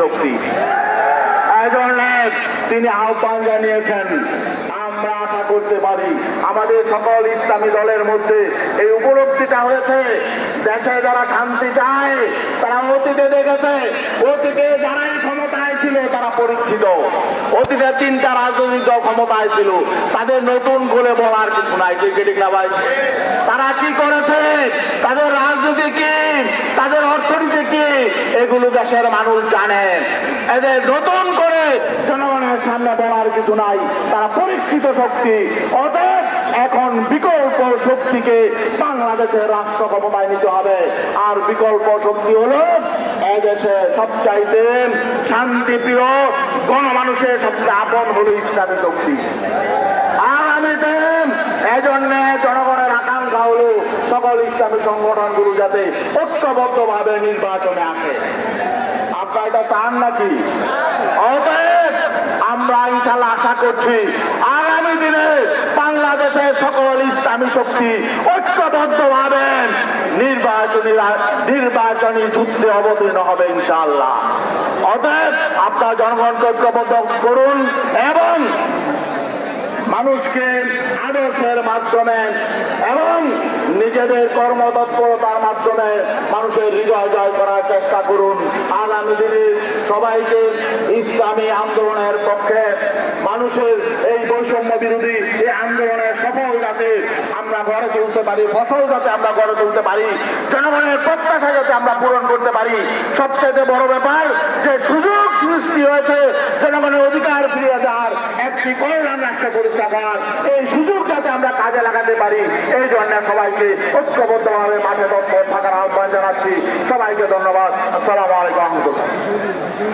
শক্তি। এজন্য তিনি আহ্বান জানিয়েছেন, আমরা আশা করতে পারি, আমাদের সকল ইসলামী দলের মধ্যে এই উপলব্ধিটা হয়েছে। দেশে যারা শান্তি চায়, তারা অতীতে দেখেছে, অতীতে যারাই ক্ষমতায় ছিল, তারা পরীক্ষিত। অতীতে তিনটা রাজনৈতিক দল ক্ষমতায় ছিল, তাদের নতুন করে বলার কিছু নাই। ঠিক ঠিক না ভাই? তারা কি করেছে? তাদের রাজনীতি কি? তাদের এগুলো দেশের মানুষ জানেন এদের নতুন করে জনগণের সামনে বলার কিছু নাই। তারা পরীক্ষিত শক্তি। অতএব এখন বিকল্প শক্তিকে বাংলাদেশের রাষ্ট্র ক্ষমতায় নিতে হবে। আর বিকল্প শক্তি হলো এদেশে সবচাইতে শান্তিপ্রিয় গণমানুষের সবচেয়ে আপন হলো ইসলামী শক্তি। আগামীতে এজন্য জনগণের আকাঙ্ক্ষা হলো সকল ইসলামী সংগঠনগুলো যাতে ঐক্যবদ্ধভাবে নির্বাচনে আসে। আপনারা এটা চান নাকি? আমরা ইনশাল্লাহ আশা করছি, আগামী দিনে বাংলাদেশের সকল ইসলামী শক্তি ঐক্যবদ্ধভাবে নির্বাচনী রা- নির্বাচনী যুদ্ধে অবতীর্ণ হবে ইনশাআল্লাহ। অতএব আপনার জনগণকে ঐক্যবদ্ধ করুন এবং মানুষকে আদর্শের মাধ্যমে এবং নিজেদের কর্মতৎপরতার মাধ্যমে মানুষের হৃদয় জয় করার চেষ্টা করুন। আগামী দিনে সবাইকে ইসলামী আন্দোলনের পক্ষে মানুষের এই বৈষম্য বিরোধী এই আন্দোলনের সফল যাতে আমরা গড়ে তুলতে পারি, ফসল যাতে আমরা গড়ে তুলতে পারি, জনগণের প্রত্যাশা যাতে আমরা পূরণ করতে পারি। সবচেয়ে বড় ব্যাপার যে সুযোগ সৃষ্টি হয়েছে, জনগণের অধিকার ফিরিয়ে দেওয়ার একটি কল্যাণ রাষ্ট্র প্রতিষ্ঠা করার এই সুযোগ যাতে আমরা কাজে লাগাতে পারি, এই জন্য সবাইকে ঐক্যবদ্ধভাবে মাঠে তৎপর থাকার আহ্বান জানাচ্ছি। সবাইকে ধন্যবাদ। আসসালামু আলাইকুম। রহমতুল্লাহ